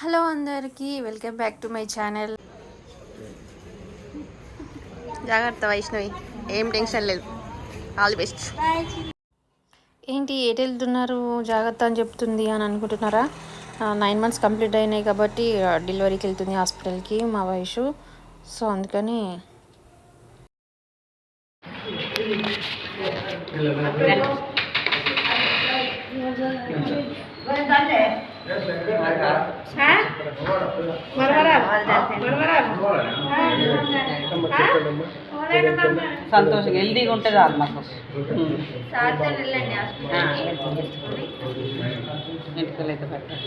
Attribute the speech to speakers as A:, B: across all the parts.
A: Hello అందరికీ welcome back to my channel. జాగ్రత్త వైష్ణవి ఏం టెన్షన్ లేదు. All the best. ఏంటి ఎటు వెళ్తున్నారు? జాగ్రత్త అని చెప్తుంది అని అనుకుంటున్నారా? నైన్ మంత్స్ కంప్లీట్ అయినాయి కాబట్టి డెలివరీకి వెళ్తుంది హాస్పిటల్కి మా వయసు సో అందుకని
B: సంతోషంగా హెల్దీగా ఉంటే చాలు మాకు. ఎంటుకలు అయితే పెట్టాలి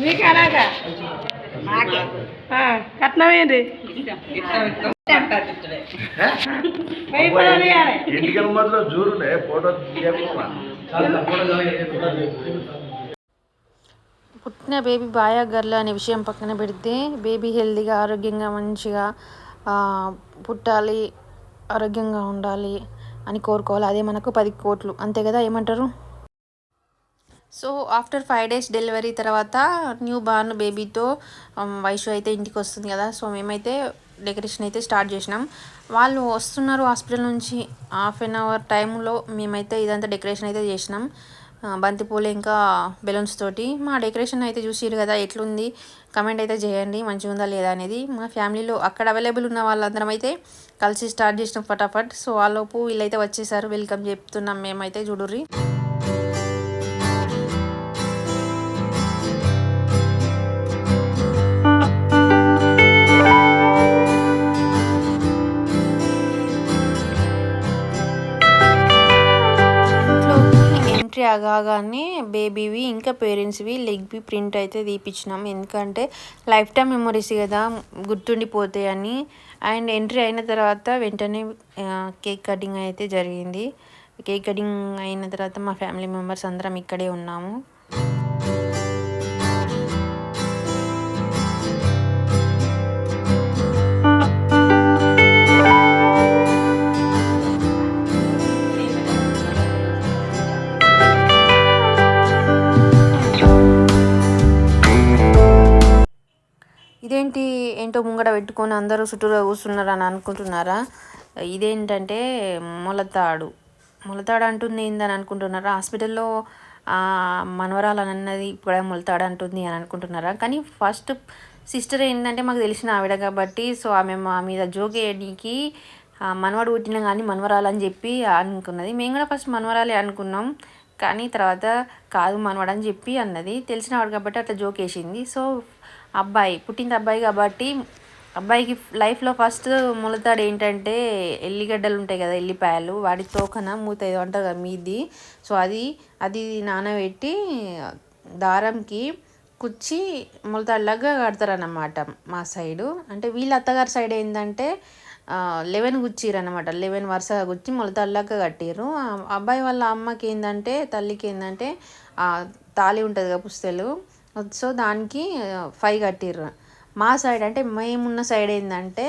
C: మీకు అలాగా? కట్నం ఏంటి
D: ఇంటికి మాత్రం జూరునే ఫోటో
A: పుట్టిన బేబీ బాయా గర్ల్ అనే విషయం పక్కన పెడితే బేబీ హెల్తీగా ఆరోగ్యంగా మంచిగా ఆ, పుట్టాలి ఆరోగ్యంగా ఉండాలి అని కోరుకోవాలి. అదే మనకు పది కోట్లు. అంతే కదా ఏమంటారు? So after five days delivery తర్వాత న్యూ బార్న్ బేబీతో వైషు అయితే ఇంటికి వస్తుంది కదా. సో మేమైతే డెకరేషన్ అయితే స్టార్ట్ చేసినాం. వాళ్ళు వస్తున్నారు హాస్పిటల్ నుంచి హాఫ్ అన్ అవర్ టైంలో మేమైతే ఇదంతా డెకరేషన్ అయితే చేసినాం. బంతిపూలు ఇంకా బెలూన్స్ తోటి. మా డెకరేషన్ అయితే చూసిరు కదా ఎట్లుంది? కమెంట్ అయితే చేయండి మంచిగా ఉందా లేదా అనేది. మా ఫ్యామిలీలో అక్కడ అవైలబుల్ ఉన్న వాళ్ళందరం అయితే కలిసి స్టార్ట్ చేసినాం ఫటాఫట్. సో వాళ్ళలోపు వీళ్ళైతే వచ్చేసారు వెల్కమ్ చెప్తున్నాం మేమైతే చూడుర్రి. ఎంట్రీ ఆగానే బేబీవి ఇంకా పేరెంట్స్వి లెగ్వి ప్రింట్ అయితే తీపిచ్చినాం. ఎందుకంటే లైఫ్ టైం మెమొరీస్ కదా గుర్తుండిపోతాయని. అండ్ ఎంట్రీ అయిన తర్వాత వెంటనే కేక్ కటింగ్ అయితే జరిగింది. కేక్ కటింగ్ అయిన తర్వాత మా ఫ్యామిలీ మెంబర్స్ అందరం ఇక్కడే ఉన్నాము. ఇదేంటి ఏంటో ముంగడ పెట్టుకొని అందరూ చుట్టూరా కూర్చున్నారు అని అనుకుంటున్నారా? ఇదేంటంటే మొలతాడు. మొలతాడు అంటుంది ఏందని అనుకుంటున్నారా? హాస్పిటల్లో మనవరాలు అని అన్నది ఇప్పుడే మొలతాడు అంటుంది అని అనుకుంటున్నారా? కానీ ఫస్ట్ సిస్టర్ ఏంటంటే మాకు తెలిసిన ఆవిడ కాబట్టి సో ఆమె మా మీద జోక్ వేయడానికి మనవడు పుట్టిన కానీ మనవరాలు అని చెప్పి అనుకున్నది. మేము కూడా ఫస్ట్ మనవరాలే అనుకున్నాం కానీ తర్వాత కాదు మనవడు అని చెప్పి అన్నది. తెలిసిన ఆవిడ కాబట్టి అట్లా జోక్ వేసింది సో అబ్బాయి పుట్టింది అబ్బాయి కాబట్టి అబ్బాయికి లైఫ్లో ఫస్ట్ మొలతాడు ఏంటంటే ఎల్లిగడ్డలు ఉంటాయి కదా ఎల్లిపాయలు. వాటి తోకన మూత ఏదో అంటారు కదా మీది. సో అది అది నానబెట్టి దారంకి కుచ్చి మొలతాడులాగా కడతారన్నమాట మా సైడు. అంటే వీళ్ళ అత్తగారి సైడ్ ఏంటంటే లెవెన్ గుచ్చిర్రు అనమాట లెవెన్ వరుసగా గుచ్చి మొలతాడులాగా కట్టిర్రు. అబ్బాయి వాళ్ళ అమ్మకి ఏంటంటే తల్లికి ఏంటంటే తాళి ఉంటుంది కదా పుస్తలు. సో దానికి ఫైవ్ కట్టిర్రు. మా సైడ్ అంటే మేమున్న సైడ్ ఏంటంటే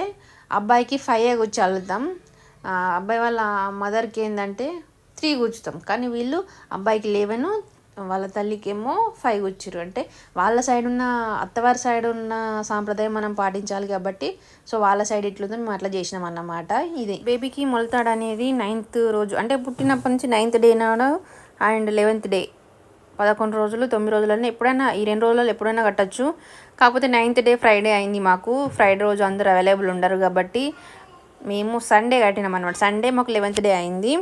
A: అబ్బాయికి ఫైవ్ కూర్చి అల్లుతాం అబ్బాయి వాళ్ళ మదర్కి ఏంటంటే త్రీ కూర్చుతాం. కానీ వీళ్ళు అబ్బాయికి లేవను వాళ్ళ తల్లికి ఏమో ఫైవ్ కూర్చురు అంటే వాళ్ళ సైడ్ ఉన్న అత్తవారి సైడ్ ఉన్న సాంప్రదాయం మనం పాటించాలి కాబట్టి సో వాళ్ళ సైడ్ ఇట్లుందో మేము అట్లా చేసినాం అన్నమాట. ఇది బేబీకి మొలతాడు అనేది నైన్త్ రోజు అంటే పుట్టినప్పటి నుంచి నైన్త్ డే నాడు అండ్ లెవెన్త్ డే. పదకొండు రోజులు తొమ్మిది రోజులన్నీ ఎప్పుడైనా ఈ రెండు రోజులలో ఎప్పుడైనా కట్టచ్చు. కాకపోతే నైన్త్ డే ఫ్రైడే అయింది మాకు. ఫ్రైడే రోజు అందరూ అవైలబుల్ ఉండరు కాబట్టి మేము సండే కట్టినాం అనమాట సండే మాకు లెవెన్త్ డే అయింది.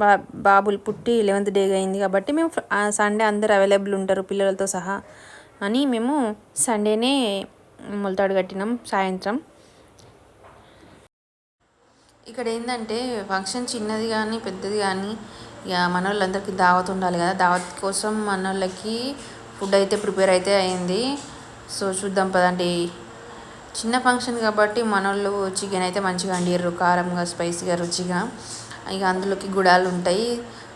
A: బా బాబులు పుట్టి లెవెన్త్ డే అయింది కాబట్టి మేము సండే అందరు అవైలబుల్ ఉంటారు పిల్లలతో సహా అని మేము సండేనే మొలతాడు కట్టినాం సాయంత్రం. ఇక్కడ ఏంటంటే ఫంక్షన్ చిన్నది కానీ పెద్దది కానీ ఇక మన వాళ్ళందరికీ దావత్ ఉండాలి కదా. దావత్ కోసం మన వాళ్ళకి ఫుడ్ అయితే ప్రిపేర్ అయితే అయింది. సో చూద్దాం పదండి. చిన్న ఫంక్షన్ కాబట్టి మన వాళ్ళు చికెన్ అయితే మంచిగా వండిర్రు. కారంగా స్పైసీగా రుచిగా. ఇక అందులోకి గుడాలు ఉంటాయి.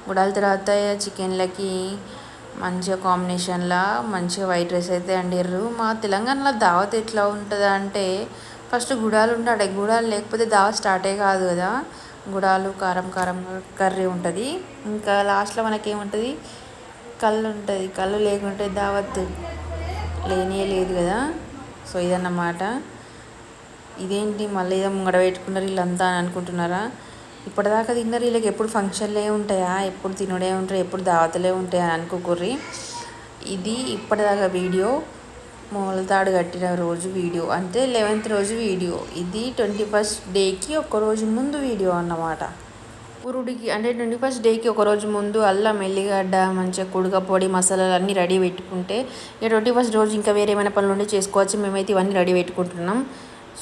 A: గుడాల తర్వాత చికెన్లకి మంచిగా కాంబినేషన్లా మంచిగా వైట్ రైస్ అయితే వండిర్రు. మా తెలంగాణలో దావత్ ఎట్లా ఉంటుందా అంటే ఫస్ట్ గుడాలు ఉంటాయి గుడాలు లేకపోతే దావత్ స్టార్టే కాదు కదా. గుడాలు కారం కారం కర్రీ ఉంటుంది. ఇంకా లాస్ట్లో మనకేముంటుంది? కళ్ళు ఉంటుంది కళ్ళు లేకుంటే దావత్ లేనే లేదు కదా. సో ఇదన్నమాట. ఇదేంటి? మళ్ళీ ఏదో ముంగడ పెట్టుకున్నారు వీళ్ళంతా అని అనుకుంటున్నారా? ఇప్పటిదాకా తిన్నారు. వీళ్ళకి ఎప్పుడు ఫంక్షన్లే ఉంటాయా? ఎప్పుడు తినుడే ఉంటాయి? ఎప్పుడు దావతలే ఉంటాయా అని అనుకోకుర్రి. ఇది ఇప్పటిదాకా వీడియో. మొలతాడు కట్టిన రోజు వీడియో. అంటే లెవెన్త్ రోజు వీడియో. ఇది ట్వంటీ ఫస్ట్ డేకి ఒక రోజు ముందు వీడియో అన్నమాట. పురుడికి అంటే ట్వంటీ ఫస్ట్ డేకి ఒక రోజు ముందు అల్లం ఎల్లిగడ్డ మంచిగా కుడుక పొడి మసాలాలు అన్నీ రెడీ పెట్టుకుంటే ఇక ట్వంటీ ఫస్ట్ రోజు ఇంకా వేరే ఏమైనా పనులు ఉంటే చేసుకోవచ్చు. మేమైతే ఇవన్నీ రెడీ పెట్టుకుంటున్నాం.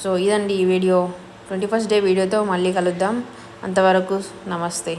A: సో ఇదండి ఈ వీడియో. ట్వంటీ ఫస్ట్ డే వీడియోతో మళ్ళీ కలుద్దాం. అంతవరకు నమస్తే.